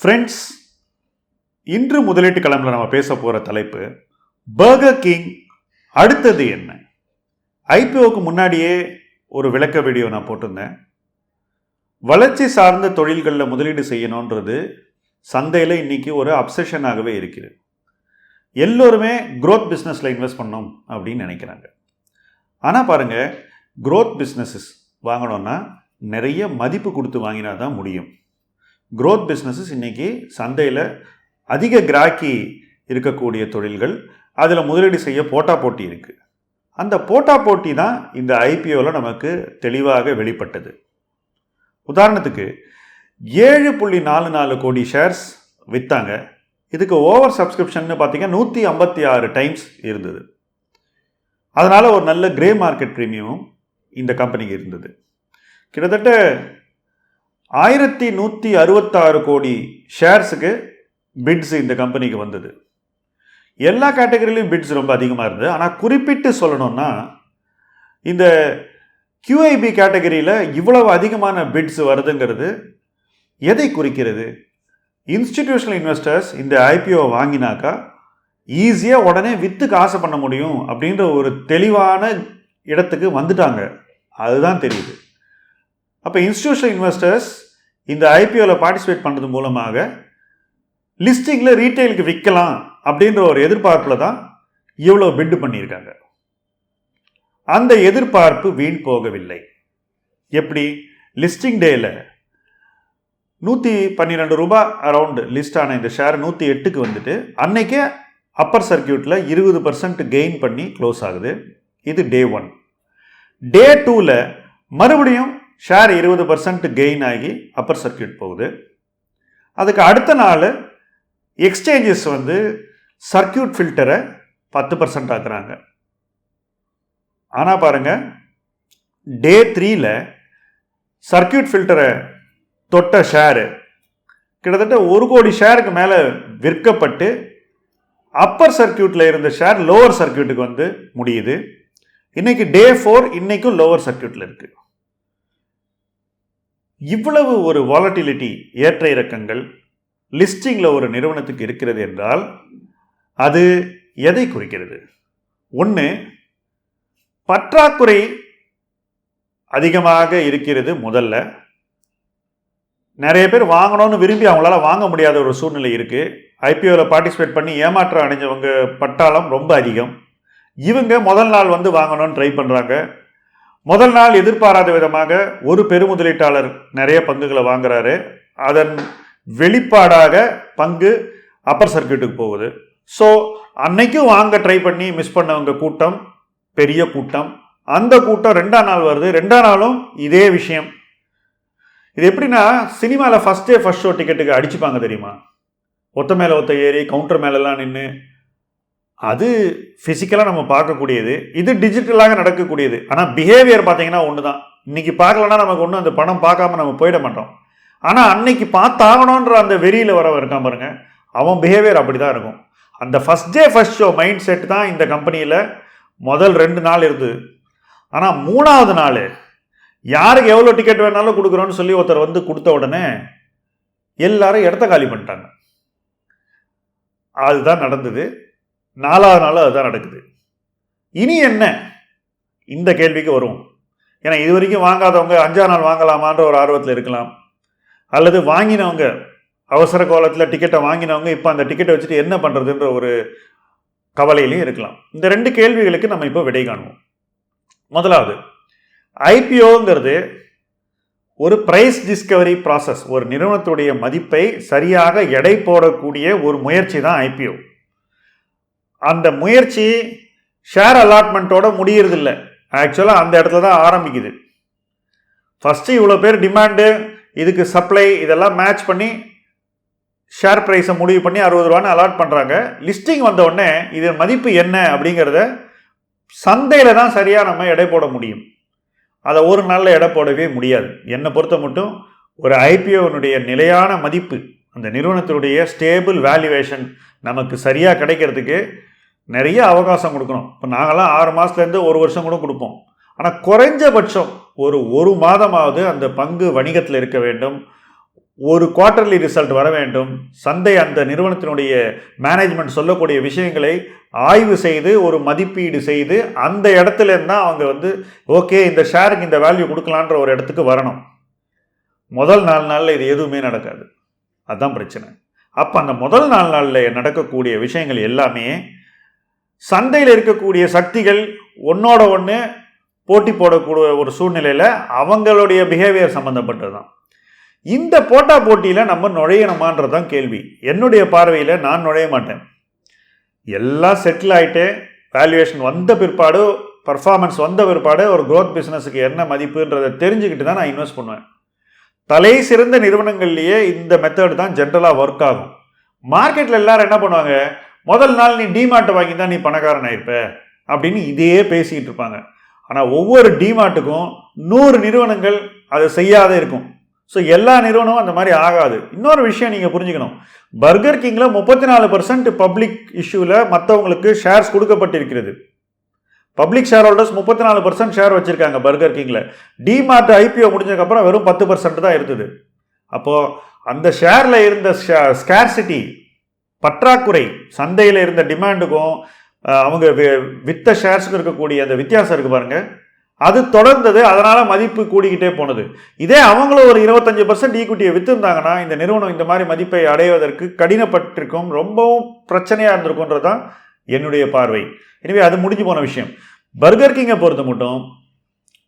Friends இன்று முதலீட்டு கிளம்புல நம்ம பேச போகிற தலைப்பு பர்கர் கிங் அடுத்தது என்ன? ஐபிஓக்கு முன்னாடியே ஒரு விளக்க வீடியோ நான் போட்டிருந்தேன். வளர்ச்சி சார்ந்த தொழில்களில் முதலீடு செய்யணுன்றது சந்தையில் இன்றைக்கி ஒரு அப்சஷனாகவே இருக்குது எல்லோருமே க்ரோத் பிஸ்னஸில் இன்வெஸ்ட் பண்ணோம் அப்படின்னு நினைக்கிறாங்க. ஆனால் பாருங்கள் க்ரோத் பிஸ்னஸஸ் வாங்கணும்னா நிறைய மதிப்பு கொடுத்து வாங்கினா தான் முடியும். க்ரோத் பிஸ்னஸஸ் இன்றைக்கி சந்தையில் அதிக கிராக்கி இருக்கக்கூடிய தொழில்கள் அதில் முதலீடு செய்ய போட்டா போட்டி இருக்குது அந்த போட்டா போட்டி தான் இந்த ஐபிஓவில் நமக்கு தெளிவாக வெளிப்பட்டது. உதாரணத்துக்கு ஏழு புள்ளி நாலு நாலு கோடி ஷேர்ஸ் விற்றாங்க இதுக்கு ஓவர் சப்ஸ்கிரிப்ஷன் பார்த்தீங்கன்னா நூற்றி ஐம்பத்தி ஆறு டைம்ஸ் இருந்தது. அதனால் ஒரு நல்ல கிரே மார்க்கெட் ப்ரீமியமும் இந்த கம்பெனிக்கு இருந்தது. கிட்டத்தட்ட ஆயிரத்தி நூற்றி அறுபத்தாறு கோடி ஷேர்ஸுக்கு பிட்ஸ் இந்த கம்பெனிக்கு வந்தது. எல்லா கேட்டகரியிலையும் பிட்ஸ் ரொம்ப அதிகமாக இருந்தது. ஆனால் குறிப்பிட்டு சொல்லணும்னா இந்த கியூஐபி கேட்டகரியில் இவ்வளவு அதிகமான பிட்ஸ் வருதுங்கிறது எதை குறிக்கிறது? இன்ஸ்டிடியூஷனல் இன்வெஸ்டர்ஸ் இந்த ஐபிஓ வாங்கினாக்கா ஈஸியாக உடனே விற்று காசு பண்ண முடியும் அப்படின்ற ஒரு தெளிவான இடத்துக்கு வந்துட்டாங்க. அதுதான் தெரியுது. அப்போ இன்ஸ்டிடியூஷனல் இன்வெஸ்டர்ஸ் இந்த ஐபிஓவில் பார்ட்டிசிபேட் பண்ணுறது மூலமாக லிஸ்டிங்கில் ரீட்டைலுக்கு விற்கலாம் அப்படின்ற ஒரு எதிர்பார்ப்பில் தான் இவ்வளோ பிட்டு பண்ணியிருக்காங்க. அந்த எதிர்பார்ப்பு வீண் போகவில்லை. எப்படி? லிஸ்டிங் டேயில் நூற்றி பன்னிரெண்டு ரூபாய் அரவுண்டு லிஸ்ட் ஆன இந்த ஷேர் நூற்றி எட்டுக்கு வந்துட்டு அன்னைக்கே அப்பர் சர்க்கியூட்டில் இருபது பர்சன்ட் கெயின் பண்ணி க்ளோஸ் ஆகுது. இது டே ஒன் டே டூவில் மறுபடியும் ஷேர் இருபது பர்சன்ட் கெயின் ஆகி அப்பர் சர்க்கியூட் போகுது. அதுக்கு அடுத்த நாள் எக்ஸ்சேஞ்சஸ் வந்து சர்க்கியூட் ஃபில்டரை பத்து பர்சன்ட் ஆக்குறாங்க. ஆனால் பாருங்கள் டே த்ரீயில் சர்க்கியூட் ஃபில்டரை தொட்ட ஷேரு கிட்டத்தட்ட ஒரு கோடி ஷேருக்கு மேலே விற்கப்பட்டு அப்பர் சர்க்கியூட்டில் இருந்த ஷேர் லோவர் சர்க்கியூட்டுக்கு வந்து முடியுது. இன்றைக்கி டே ஃபோர் இன்னைக்கும் லோவர் சர்க்கியூட்டில் இருக்குது இவ்வளவு ஒரு வாலட்டிலிட்டி ஏற்ற இறக்கங்கள் லிஸ்டிங்கில் ஒரு நிறுவனத்துக்கு இருக்கிறது என்றால் அது எதை குறிக்கிறது? ஒன்று பற்றாக்குறை அதிகமாக இருக்கிறது முதல்ல. நிறைய பேர் வாங்கணும்னு விரும்பி அவங்களால வாங்க முடியாத ஒரு சூழ்நிலை இருக்குது ஐபிஓவில் பார்ட்டிசிபேட் பண்ணி ஏமாற்றம் அடைஞ்சவங்க பட்டாளம் ரொம்ப அதிகம். இவங்க முதல் நாள் வந்து வாங்கணும்னு ட்ரை பண்ணுறாங்க முதல் நாள் எதிர்பாராத விதமாக ஒரு பெருமுதலீட்டாளர் நிறைய பங்குகளை வாங்குறாரு. அதன் வெளிப்பாடாக பங்கு அப்பர் சர்க்கியூட்டுக்கு போகுது. ஸோ அன்னைக்கும் வாங்க ட்ரை பண்ணி மிஸ் பண்ணவங்க கூட்டம் பெரிய கூட்டம். அந்த கூட்டம் ரெண்டாம் நாள் வருது. ரெண்டாம் நாளும் இதே விஷயம். இது எப்படின்னா சினிமாவில் ஃபஸ்ட் டே ஃபஸ்ட் ஷோ டிக்கெட்டுக்கு அடிச்சுப்பாங்க தெரியுமா? ஒத்த மேலே ஒத்த ஏறி கவுண்டர் மேலெல்லாம் நின்று அது ஃபிசிக்கலாக நம்ம பார்க்கக்கூடியது இது டிஜிட்டலாக நடக்கக்கூடியது. ஆனால் பிஹேவியர் பார்த்தீங்கன்னா ஒன்று தான் இன்றைக்கி பார்க்கலன்னா நமக்கு ஒன்றும் அந்த பணம் பார்க்காம நம்ம போயிட மாட்டோம். ஆனால் அன்னைக்கு பார்த்தாகணுன்ற அந்த வெறியில் வரவன் இருக்கான் பாருங்க அவன் பிஹேவியர் அப்படி தான் இருக்கும். அந்த first day first show mindset தான் இந்த கம்பெனியில் முதல் ரெண்டு நாள் இருந்தது. ஆனால் மூணாவது நாள் யாருக்கு எவ்வளோ டிக்கெட் வேணாலும் கொடுக்குறோன்னு சொல்லி ஒருத்தர் வந்து கொடுத்த உடனே எல்லாரும் இடத்த காலி பண்ணிட்டாங்க. அதுதான் நடந்தது. நாலாவது நாள் அதுதான் நடக்குது. இனி என்ன? இந்த கேள்விக்கு வரும் ஏன்னா இது வரைக்கும் வாங்காதவங்க அஞ்சாம் நாள் வாங்கலாமான்ற ஒரு ஆர்வத்தில் இருக்கலாம். அல்லது வாங்கினவங்க அவசர காலத்தில் டிக்கெட்டை வாங்கினவங்க இப்போ அந்த டிக்கெட்டை வச்சுட்டு என்ன பண்ணுறதுன்ற ஒரு கவலையிலையும் இருக்கலாம். இந்த ரெண்டு கேள்விகளுக்கு நம்ம இப்போ விடை காணுவோம். முதலாவது ஐபிஓங்கிறது ஒரு பிரைஸ் டிஸ்கவரி ப்ராசஸ் ஒரு நிறுவனத்துடைய மதிப்பை சரியாக எடை போடக்கூடிய ஒரு முயற்சி தான் ஐபிஓ அந்த முயற்சி ஷேர் அலாட்மெண்ட்டோட முடியறதில்ல. ஆக்சுவலாக அந்த இடத்துல தான் ஆரம்பிக்குது. ஃபஸ்ட்டு இவ்வளோ பேர் டிமாண்டு இதுக்கு சப்ளை இதெல்லாம் மேட்ச் பண்ணி ஷேர் ப்ரைஸை முடிவு பண்ணி அறுபது ரூபான்னு அலாட் பண்ணுறாங்க லிஸ்டிங் வந்த உடனே மதிப்பு என்ன அப்படிங்கிறத சந்தையில் தான் சரியாக நம்ம எடை போட முடியும். அதை ஒரு நாளில் எடை போடவே முடியாது. என்னை பொறுத்த மட்டும் ஒரு ஐபிஓனுடைய நிலையான மதிப்பு அந்த நிறுவனத்தினுடைய ஸ்டேபிள் வேல்யூவேஷன் நமக்கு சரியாக கிடைக்கிறதுக்கு நிறைய அவகாசம் கொடுக்கணும். இப்போ நாங்களாம் ஆறு மாதத்துலேருந்து ஒரு வருஷம் கூட கொடுப்போம். ஆனால் குறைஞ்சபட்சம் ஒரு ஒரு மாதமாவது அந்த பங்கு வணிகத்தில் இருக்க வேண்டும். ஒரு குவார்ட்டர்லி ரிசல்ட் வர வேண்டும். சந்தை அந்த நிறுவனத்தினுடைய மேனேஜ்மெண்ட் சொல்லக்கூடிய விஷயங்களை ஆய்வு செய்து ஒரு மதிப்பீடு செய்து அந்த இடத்துலேருந்து தான் அவங்க வந்து ஓகே இந்த ஷேருக்கு இந்த வேல்யூ கொடுக்கலான்ற ஒரு இடத்துக்கு வரணும். முதல் நாலு நாளில் இது எதுவுமே நடக்காது. அதுதான் பிரச்சனை. அப்போ அந்த முதல் நாள் நாளில் நடக்கக்கூடிய விஷயங்கள் எல்லாமே சந்தையில் இருக்கக்கூடிய சக்திகள் ஒன்றோட ஒன்று போட்டி போடக்கூடிய ஒரு சூழ்நிலையில் அவங்களுடைய பிஹேவியர் சம்மந்தப்பட்டது தான் இந்த போட்டா போட்டியில் நம்ம நுழையணுமான்றது தான் கேள்வி. என்னுடைய பார்வையில் நான் நுழைய மாட்டேன். எல்லாம் செட்டில் ஆகிட்டு வேல்யூவேஷன் வந்த பிற்பாடு பர்ஃபார்மன்ஸ் வந்த பிற்பாடு ஒரு க்ரோத் பிஸ்னஸுக்கு என்ன மதிப்புன்றதை தெரிஞ்சுக்கிட்டு தான் நான் இன்வெஸ்ட் பண்ணுவேன். தலை சிறந்த நிறுவனங்கள்லேயே இந்த மெத்தட் தான் ஜென்ரலாக ஒர்க் ஆகும். மார்க்கெட்டில் எல்லாரும் என்ன பண்ணுவாங்க? முதல் நாள் நீ டிமார்ட்டை வாங்கி தான் நீ பணக்காரன் ஆயிருப்ப அப்படின்னு இதையே பேசிக்கிட்டு இருப்பாங்க. ஆனால் ஒவ்வொரு டிமார்ட்டுக்கும் நூறு நிறுவனங்கள் அதை செய்யாத இருக்கும். ஸோ எல்லா நிறுவனமும் அந்த மாதிரி ஆகாது. இன்னொரு விஷயம் நீங்கள் புரிஞ்சுக்கணும். பர்கர் கிங்கில் முப்பத்தி நாலு பர்சன்ட் பப்ளிக் இஷ்யூவில் மற்றவங்களுக்கு ஷேர்ஸ் கொடுக்கப்பட்டிருக்கிறது. பப்ளிக் ஷேர் ஹோல்டர்ஸ் முப்பத்தி நாலு பர்சன்ட் ஷேர் வச்சுருக்காங்க பர்கர் கிங்கில் டிமார்ட் ஐபிஓ முடிஞ்சதுக்கப்புறம் வெறும் பத்து பர்சன்ட் தான் இருந்தது. அப்போது அந்த ஷேரில் இருந்த ஸ்கேர்சிட்டி பற்றாக்குறை சந்தையில் இருந்த டிமாண்டுக்கும் அவங்க வி- வித்த ஷேர்ஸுக்கு இருக்கக்கூடிய அந்த வித்தியாசம் இருக்குது பாருங்க. அது தொடர்ந்தது அதனால் மதிப்பு கூடிக்கிட்டே போனது. இதே அவங்களும் ஒரு இருபத்தஞ்சு பர்சன்ட் ஈக்குட்டியை விற்றுருந்தாங்கன்னா இந்த நிறுவனம் இந்த மாதிரி மதிப்பை அடைவதற்கு கடினப்பட்டிருக்கும் ரொம்பவும் பிரச்சனையாக இருந்திருக்குன்றது தான் என்னுடைய பார்வை. எனவே அது முடிஞ்சு போன விஷயம். பர்கர் கிங்கை பொறுத்த மட்டும்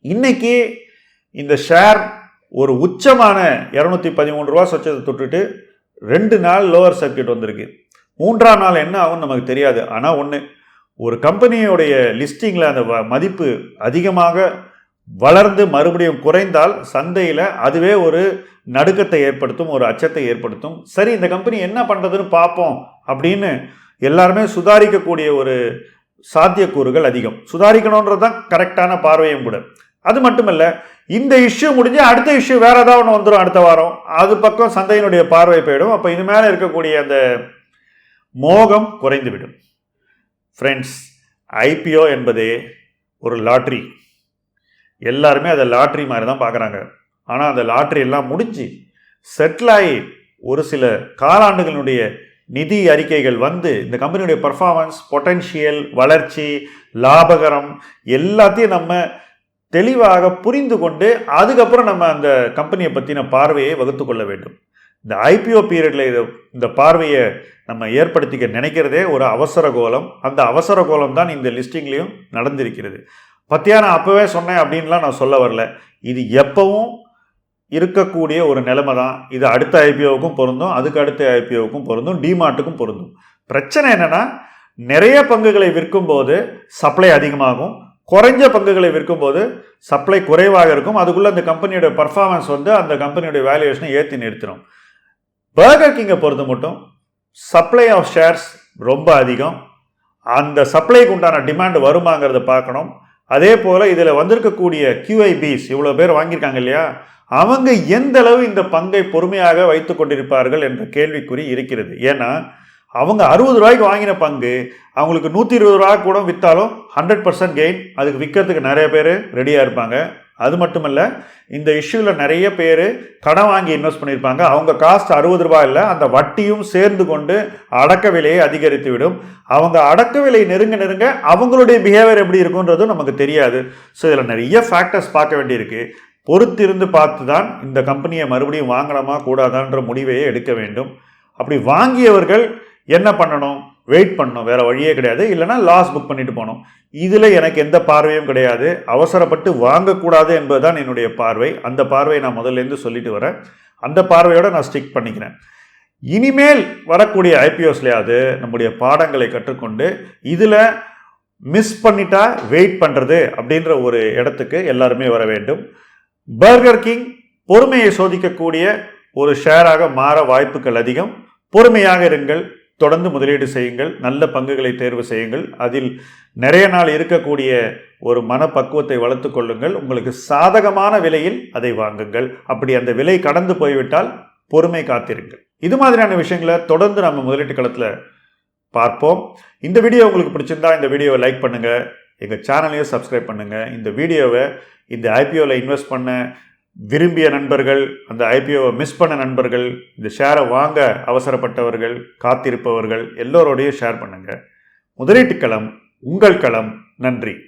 இன்னைக்கு இந்த ஷேர் ஒரு உச்சமான இரநூத்தி பதிமூணு ரூபா சொச்சத்தை தொட்டுட்டு ரெண்டு நாள் லோவர் சர்க்கியூட் வந்திருக்கு. மூன்றாம் நாள் என்ன ஆகும்னு நமக்கு தெரியாது. ஆனால் ஒன்று ஒரு கம்பெனியோடைய லிஸ்டிங்கில் அந்த வ- மதிப்பு அதிகமாக வளர்ந்து மறுபடியும் குறைந்தால் சந்தையில் அதுவே ஒரு நடுக்கத்தை ஏற்படுத்தும் ஒரு அச்சத்தை ஏற்படுத்தும். சரி இந்த கம்பெனி என்ன பண்ணுறதுன்னு பார்ப்போம் அப்படின்னு எல்லாருமே சுதாரிக்கக்கூடிய ஒரு சாத்தியக்கூறுகள் அதிகம். சுதாரிக்கணுன்றது தான் கரெக்டான பார்வையும் கூட. அது மட்டுமல்ல இந்த இஷ்யூ முடிஞ்சு அடுத்த இஷ்யூ வேறு ஏதாவது ஒன்று வந்துடும் அடுத்த வாரம். அது பக்கம் சந்தையினுடைய பார்வை போயிடும். அப்போ இது மேலே இருக்கக்கூடிய அந்த மோகம் குறைந்துவிடும். ஃப்ரெண்ட்ஸ் ஐபிஓ என்பதே ஒரு லாட்ரி எல்லாருமே அதை லாட்ரி மாதிரி தான் பார்க்குறாங்க. ஆனால் அந்த லாட்ரி எல்லாம் முடிஞ்சு செட்டில் ஆகி ஒரு சில காலாண்டுகளுடைய நிதி அறிக்கைகள் வந்து இந்த கம்பெனியுடைய பர்ஃபார்மன்ஸ் பொட்டென்ஷியல் வளர்ச்சி லாபகரம் எல்லாத்தையும் நம்ம தெளிவாக புரிந்து கொண்டு அதுக்கப்புறம் நம்ம அந்த கம்பெனியை பற்றின பார்வையை வகுத்து கொள்ள வேண்டும். இந்த ஐபிஓ பீரியடில் இது இந்த பார்வையை நம்ம ஏற்படுத்திக்க நினைக்கிறதே ஒரு அவசர கோலம். அந்த அவசர கோலம் தான் இந்த லிஸ்டிங்லேயும் நடந்திருக்கிறது. பத்தியா நான் அப்போவே சொன்னேன் அப்படின்லாம் நான் சொல்ல வரல. இது எப்பவும் இருக்கக்கூடிய ஒரு நிலைமை தான். இது அடுத்த ஐபிஓவுக்கும் பொருந்தும் அதுக்கு அடுத்த ஐபிஓவுக்கும் பொருந்தும் டிமார்ட்டுக்கும் பொருந்தும். பிரச்சனை என்னென்னா நிறைய பங்குகளை விற்கும்போது சப்ளை அதிகமாகும். குறைஞ்ச பங்குகளை விற்கும்போது சப்ளை குறைவாக இருக்கும். அதுக்குள்ளே அந்த கம்பெனியோட பர்ஃபார்மன்ஸ் வந்து அந்த கம்பெனியோட வேல்யூவேஷனை ஏற்றி நிறுத்திடும் பர்கர் கிங்கை பொறுத்த மட்டும் சப்ளை ஆஃப் ஷேர்ஸ் ரொம்ப அதிகம். அந்த சப்ளைக்கு உண்டான டிமாண்ட் வருமாங்கிறத பார்க்கணும். அதே போல் இதில் வந்திருக்கக்கூடிய கியூஐபிஸ் இவ்வளோ பேர் வாங்கியிருக்காங்க இல்லையா? அவங்க எந்த அளவு இந்த பங்கை பொறுமையாக வைத்து கொண்டிருப்பார்கள் என்ற கேள்விக்குறி இருக்கிறது. ஏன்னா அவங்க அறுபது ரூபாய்க்கு வாங்கின பங்கு அவங்களுக்கு நூற்றி இருபது ரூபா கூட விற்றாலும் ஹண்ட்ரட் பர்சன்ட் கெயின் அதுக்கு விற்கிறதுக்கு நிறைய பேர் ரெடியாக இருப்பாங்க. அது மட்டுமல்ல இந்த இஷ்யூவில் நிறைய பேர் கடன் வாங்கி இன்வெஸ்ட் பண்ணியிருப்பாங்க. அவங்க காஸ்ட் அறுபது ரூபாய் இல்லை அந்த வட்டியும் சேர்ந்து கொண்டு அடக்க விலையை அதிகரித்து விடும். அவங்க அடக்க விலை நெருங்க நெருங்க அவங்களுடைய பிஹேவியர் எப்படி இருக்குன்றதும் நமக்கு தெரியாது. ஸோ இதில் நிறைய ஃபேக்டர்ஸ் பார்க்க வேண்டியிருக்கு. பொறுத்திருந்து பார்த்து தான் இந்த கம்பெனியை மறுபடியும் வாங்கலாமா கூடாதான்ற முடிவையே எடுக்க வேண்டும். அப்படி வாங்கியவர்கள் என்ன பண்ணணும்? வெயிட் பண்ணணும். வேறு வழியே கிடையாது. இல்லைன்னா லாஸ் புக் பண்ணிட்டு போகணும். இதில் எனக்கு எந்த பார்வையும் கிடையாது. அவசரப்பட்டு வாங்கக்கூடாது என்பதுதான் என்னுடைய பார்வை. அந்த பார்வையை நான் முதல்லேருந்து சொல்லிட்டு வரேன். அந்த பார்வையோட நான் ஸ்டிக் பண்ணிக்கிறேன். இனிமேல் வரக்கூடிய ஐபிஓஸ்லையாவது நம்முடைய பாடங்களை கற்றுக்கொண்டு இதில் மிஸ் பண்ணிட்டா வெயிட் பண்ணுறது அப்படின்ற ஒரு இடத்துக்கு எல்லாருமே வர வேண்டும். பர்கர் கிங் பொறுமையை சோதிக்கக்கூடிய ஒரு ஷேராக மாற வாய்ப்புகள் அதிகம். பொறுமையாக இருங்கள். தொடர்ந்து முதலீடு செய்யுங்கள். நல்ல பங்குகளை தேர்வு செய்யுங்கள். அதில் நிறைய நாள் இருக்கக்கூடிய ஒரு மனப்பக்குவத்தை வளர்த்து கொள்ளுங்கள். உங்களுக்கு சாதகமான விலையில் அதை வாங்குங்கள். அப்படி அந்த விலை கடந்து போய்விட்டால் பொறுமை காத்திருங்கள். இது மாதிரியான விஷயங்களை தொடர்ந்து நம்ம முதலீட்டு களத்தில் பார்ப்போம். இந்த வீடியோ உங்களுக்கு பிடிச்சிருந்தா இந்த வீடியோவை லைக் பண்ணுங்கள் எங்கள் சேனலையும் சப்ஸ்கிரைப் பண்ணுங்கள் இந்த வீடியோவை இந்த ஐபிஓவில் இன்வெஸ்ட் பண்ண விரும்பிய நண்பர்கள் அந்த ஐபிஓவை மிஸ் பண்ண நண்பர்கள் இந்த ஷேரை வாங்க அவசரப்பட்டவர்கள் காத்திருப்பவர்கள் எல்லோரோடையும் ஷேர் பண்ணுங்கள் முதலீட்டு களம் உங்கள் களம். நன்றி.